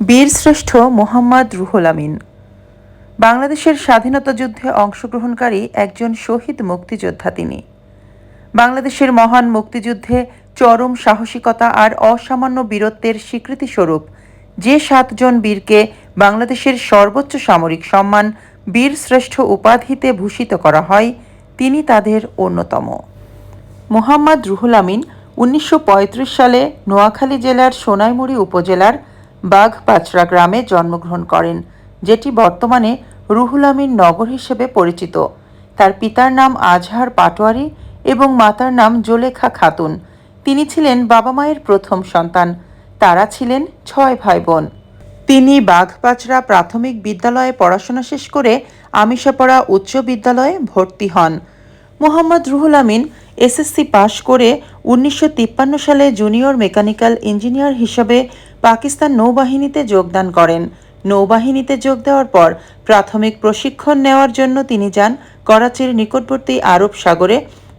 বীরশ্রেষ্ঠ মোহাম্মদ রুহুল আমিন। বাংলাদেশের স্বাধীনতা যুদ্ধে অংশগ্রহণকারী একজন শহীদ মুক্তিযোদ্ধা তিনি। বাংলাদেশের মহান মুক্তিযুদ্ধে চরম সাহসিকতা আর অসামান্য বীরত্বের স্বীকৃতিস্বরূপ যে সাতজন বীরকে বাংলাদেশের সর্বোচ্চ সামরিক সম্মান বীরশ্রেষ্ঠ উপাধিতে ভূষিত করা হয়, তিনি তাদের অন্যতম। মোহাম্মদ রুহুল আমিন উনিশশো পঁয়ত্রিশ সালে নোয়াখালী জেলার সোনাইমুড়ি উপজেলার বাঘপাচড়া গ্রামে জন্মগ্রহণ করেন, যেটি বর্তমানে রুহুল আমিন নগর হিসেবে পরিচিত। তার পিতার নাম আজহার পাটোয়ারি এবং মাতার নাম জোলেখা খাতুন। তিনি ছিলেন বাবা মায়ের প্রথম সন্তান। তারা ছিলেন ছয় ভাই বোন তিনি বাঘপাচড়া প্রাথমিক বিদ্যালয়ে পড়াশোনা শেষ করে আমিষাপাড়া উচ্চ বিদ্যালয়ে ভর্তি হন। মোহাম্মদ রুহুল আমিন এসএসসি পাশ করে উনিশশো তিপ্পান্ন সালে জুনিয়র মেকানিক্যাল ইঞ্জিনিয়ার হিসেবে পাকিস্তান নৌবাহিনীতে যোগদান করেন। নৌবাহিনীতে যোগ দেওয়ার পর প্রাথমিক প্রশিক্ষণ নেওয়ার জন্য তিনি যান করাচির নিকটবর্তী আরব সাগরে।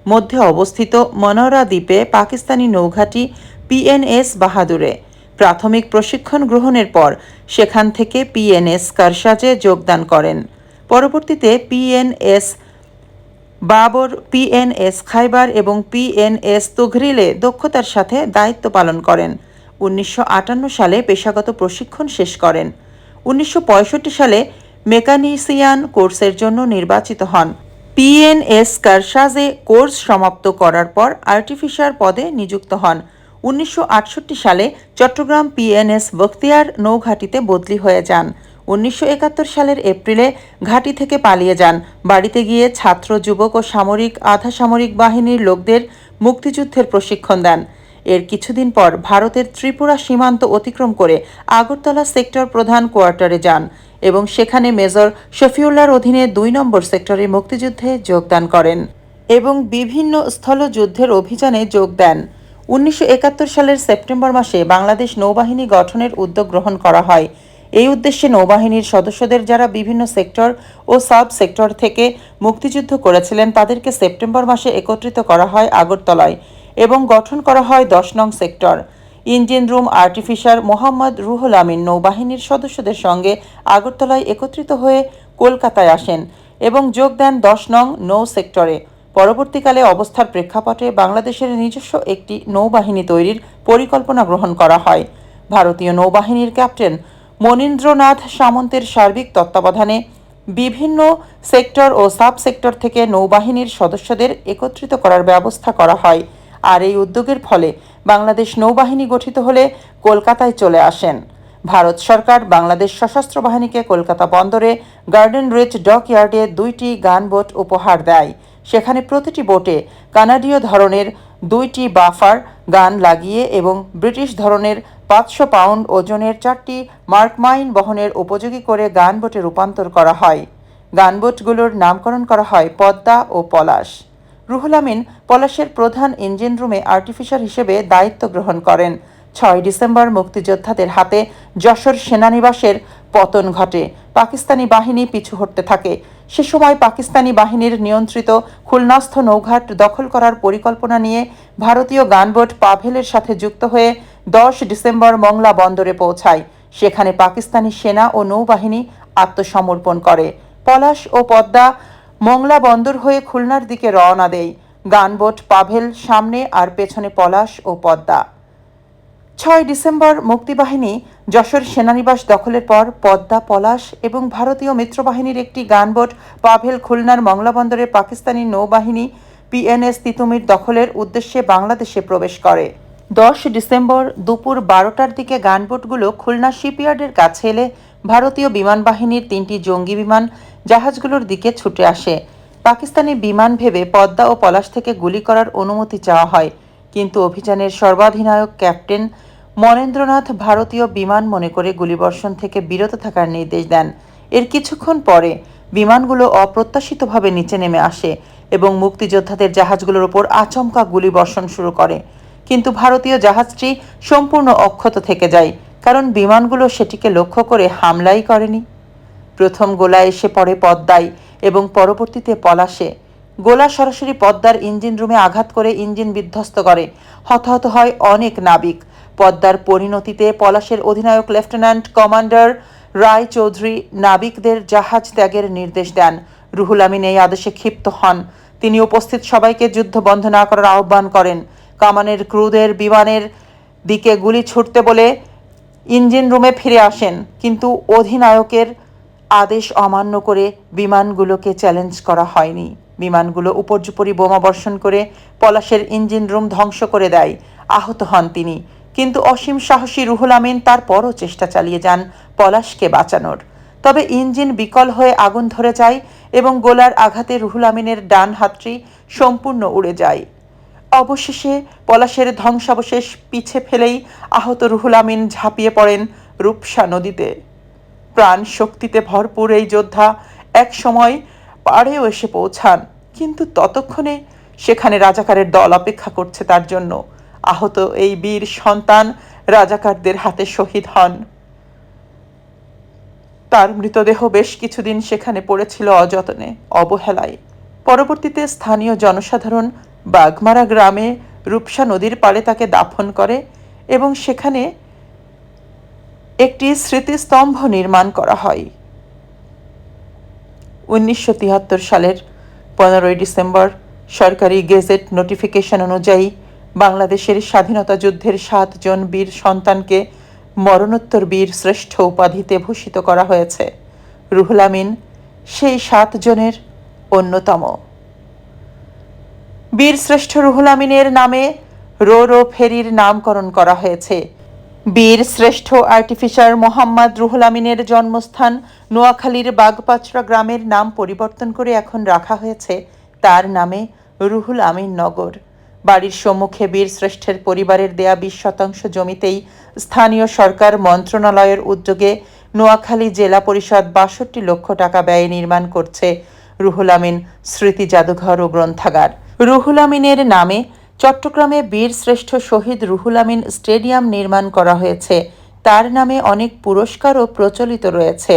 মধ্যে অবস্থিত মনোরা দ্বীপে পাকিস্তানি নৌঘাঁটি পিএনএস বাহাদুরে। প্রাথমিক প্রশিক্ষণ গ্রহণের পর সেখান থেকে পিএনএস কারসাজে যোগদান করেন। পরবর্তীতে পিএনএস বাবর পিএনএস খাইবার এবং পিএনএস তুঘরিলে দক্ষতার সাথে দায়িত্ব পালন করেন। উনিশশো আটান্ন সালে পেশাগত প্রশিক্ষণ শেষ করেন। উনিশশো পঁয়ষট্টি সালে মেকানিসিয়ান কোর্সের জন্য নির্বাচিত হন। পিএনএস কারসাজে কোর্স সমাপ্ত করার পর আর্টিফিশার পদে নিযুক্ত হন। উনিশশো আটষট্টি সালে চট্টগ্রাম পিএনএস বখতিয়ার নৌঘাটিতে বদলি হয়ে যান। উনিশশো একাত্তর সালের এপ্রিলে ঘাঁটি থেকে পালিয়ে যান। বাড়িতে গিয়ে ছাত্র, যুবক ও সামরিক আধা সামরিক বাহিনীর লোকদের মুক্তিযুদ্ধের প্রশিক্ষণ দেন। এর কিছুদিন পর ভারতের ত্রিপুরা সীমান্ত অতিক্রম করে আগরতলা সেক্টর প্রধান কোয়ার্টারে যান এবং সেখানে মেজর শফিউল্লার অধীনে দুই নম্বর সেক্টরে মুক্তিযুদ্ধে যোগদান করেন এবং বিভিন্ন স্থলযুদ্ধের অভিযানে যোগ দেন। উনিশশো একাত্তর সালের সেপ্টেম্বর মাসে বাংলাদেশ নৌবাহিনী গঠনের উদ্যোগ গ্রহণ করা হয়। এই উদ্দেশ্যে নৌবাহিনীর সদস্যদের যারা বিভিন্ন সেক্টর ও সাব সেক্টর থেকে মুক্তিযুদ্ধ করেছিলেন, তাদেরকে সেপ্টেম্বর মাসে একত্রিত করা হয় আগরতলায় এবং গঠন করা হয় দশ নং sector. Engine room artificer Mohammad Ruhul Amin নৌবাহিনীর সদস্যদের সঙ্গে আগরতলায় একত্রিত হয়ে কলকাতায় আসেন এবং যোগ দেন দশ নং নৌ সেক্টরে। পরবর্তীকালে অবস্থার প্রেক্ষাপটে বাংলাদেশের নিজস্ব একটি নৌবাহিনী তৈরির পরিকল্পনা গ্রহণ করা হয়। ভারতীয় নৌবাহিনীর ক্যাপ্টেন মনীন্দ্রনাথ সামন্তের সার্বিক তত্ত্বাবধানে বিভিন্ন সেক্টর ও সাব সেক্টর থেকে নৌবাহিনীর সদস্যদের একত্রিত করার ব্যবস্থা করা হয়। আর এই উদ্যোগের ফলে বাংলাদেশ নৌবাহিনী গঠিত হলে কলকাতায় চলে আসেন। ভারত সরকার বাংলাদেশ সশস্ত্র বাহিনীকে কলকাতা বন্দরে গার্ডেন রিচ ডক ইয়ার্ডে দুইটি গানবোট উপহার দেয়। সেখানে প্রতিটি বোটে কানাডীয় ধরনের দুইটি বাফার গান লাগিয়ে এবং ব্রিটিশ ধরনের পাঁচশো পাউন্ড ওজনের চারটি মার্কমাইন বহনের উপযোগী করে গানবোটে রূপান্তর করা হয়। গানবোটগুলোর নামকরণ করা হয় পদ্মা ও পলাশ। রুহুল আমিন পলাশের প্রধান ইঞ্জিন রুমে আর্টিফিশার হিসেবে দায়িত্ব গ্রহণ করেন। ছয় ডিসেম্বর মুক্তিযোদ্ধাদের হাতে যশোর সেনানিবাসের পতন ঘটে। পাকিস্তানি বাহিনী পিছু হটতে থাকে। সে সময় পাকিস্তানি বাহিনীর নিয়ন্ত্রিত খুলনাস্থ নৌঘাট দখল করার পরিকল্পনা নিয়ে ভারতীয় গানবোট পাভেলের সাথে যুক্ত হয়ে দশ ডিসেম্বর মংলা বন্দরে পৌঁছায়। সেখানে পাকিস্তানি সেনা ও নৌবাহিনী আত্মসমর্পণ করে। পলাশ ও পদ্মা মংলা বন্দর হয়ে খুলনার দিকে রওনা দেয়। গানবোট পাভেল সামনে আর পেছনে পলাশ ও পদ্মা। ছয় ডিসেম্বর মুক্তিবাহিনী যশোর সেনানিবাস দখলের পর পদ্মা পলাশ এবং ভারতীয় মিত্রবাহিনীর একটি গানবোট পাভেল খুলনার মংলা বন্দরে পাকিস্তানি নৌবাহিনী পিএনএস তিতুমির দখলের উদ্দেশ্যে বাংলাদেশে প্রবেশ করে। দশ ডিসেম্বর দুপুর বারোটার দিকে গানবোটগুলো খুলনা শিপইয়ার্ডের কাছে এলে ভারতীয় বিমান বাহিনীর তিনটি জঙ্গি বিমান জাহাজগুলোর দিকে ছুটে আসে। পাকিস্তানি বিমান ভেবে পদ্মা ও পলাশ থেকে গুলি করার অনুমতি চাওয়া হয়, কিন্তু অভিযানের সর্বাধিনায়ক ক্যাপ্টেন মনেন্দ্রনাথ ভারতীয় বিমান মনে করে গুলিবর্ষণ থেকে বিরত থাকার নির্দেশ দেন। এর কিছুক্ষণ পরে বিমানগুলো অপ্রত্যাশিতভাবে নিচে নেমে আসে এবং মুক্তিযোদ্ধাদের জাহাজগুলোর ওপর আচমকা গুলিবর্ষণ শুরু করে। কিন্তু ভারতীয় জাহাজটি সম্পূর্ণ অক্ষত থেকে যায়, কারণ বিমানগুলো সেটিকে লক্ষ্য করে হামলাই করেনি। প্রথম গোলা এসে পড়ে পদ্মায় এবং পরবর্তীতে পলাশে। গোলা সরাসরি পদ্মার ইঞ্জিন রুমে আঘাত করে ইঞ্জিন বিধ্বস্ত করে। হতাহত হয় অনেক নাবিক। পদ্মার পরিণতিতে পলাশের অধিনায়ক লেফটেন্যান্ট কমান্ডার রায় চৌধুরী নাবিকদের জাহাজ ত্যাগের নির্দেশ দেন। রুহুল আমিন এই আদেশে ক্ষিপ্ত হন। তিনি উপস্থিত সবাইকে যুদ্ধ বন্ধ না করার আহ্বান করেন। কামানের ক্রুদের বিমানের দিকে গুলি ছুটতে বলে ইঞ্জিন রুমে ফিরে আসেন। কিন্তু অধিনায়কের আদেশ অমান্য করে বিমানগুলোকে চ্যালেঞ্জ করা হয়নি। বিমানগুলো উপর্যুপরি বোমা বর্ষণ করে পলাশের ইঞ্জিন রুম ধ্বংস করে দেয়। আহত হন তিনি। কিন্তু অসীম সাহসী রুহুল আমিন তারপরও চেষ্টা চালিয়ে যান পলাশকে বাঁচানোর। তবে ইঞ্জিন বিকল হয়ে আগুন ধরে যায় এবং গোলার আঘাতে রুহুল আমিনের ডান হাতটি সম্পূর্ণ উড়ে যায়। অবশেষে পলাশের ধ্বংসাবশেষ পিছে ফেলেই আহত রুহুল আমিন ঝাঁপিয়ে পড়েন রূপসা নদীতে। প্রাণ শক্তিতে ভরপুর এই যোদ্ধা এক সময় পাড়েও এসে পৌঁছান, কিন্তু ততক্ষণে সেখানে রাজাকারের দল অপেক্ষা করছে তার জন্য। আহত এই বীর সন্তান রাজাকারদের হাতে শহীদ হন। তার মৃতদেহ বেশ কিছুদিন সেখানে পড়েছিল অযত্নে, অবহেলায়। পরবর্তীতে স্থানীয় জনসাধারণ বাগমারা গ্রামে রূপসা নদীর পাড়ে তাকে দাফন করে এবং সেখানে একটি স্মৃতিস্তম্ভ নির্মাণ করা হয়। উনিশশো তিয়াত্তর সালের পনেরোই ডিসেম্বর সরকারি গেজেট নোটিফিকেশন অনুযায়ী বাংলাদেশের স্বাধীনতা যুদ্ধের সাতজন বীর সন্তানকে মরণোত্তর বীর শ্রেষ্ঠ উপাধিতে ভূষিত করা হয়েছে। রুহুল আমিন, সেই সাতজনের অন্যতম। বীর শ্রেষ্ঠ রুহুল আমিনের নামে রো রো ফেরির নামকরণ করা হয়েছে। বীর শ্রেষ্ঠ আর্টিফিশার মোহাম্মদ রুহুল আমিনের জন্মস্থান নোয়াখালীর বাগপাচড়া গ্রামের নাম পরিবর্তন করে এখন রাখা হয়েছে। তার নামে রুহুল আমিন নগর। বাড়ির সম্মুখে বীর শ্রেষ্ঠের পরিবারের দেয়া বিশ শতাংশ জমিতেই স্থানীয় সরকার মন্ত্রণালয়ের উদ্যোগে নোয়াখালী জেলা পরিষদ বাষট্টি লক্ষ টাকা ব্যয়ে নির্মাণ করছে রুহুল আমিন, স্মৃতি জাদুঘর ও গ্রন্থাগার। রুহুল আমিনের নামে চট্টগ্রামে বীর শ্রেষ্ঠ শহীদ রুহুল আমিন স্টেডিয়াম নির্মাণ করা হয়েছে। তার নামে অনেক পুরস্কারও প্রচলিত রয়েছে।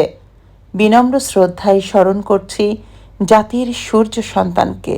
বিনম্র শ্রদ্ধায় স্মরণ করছি জাতির সূর্য সন্তানকে।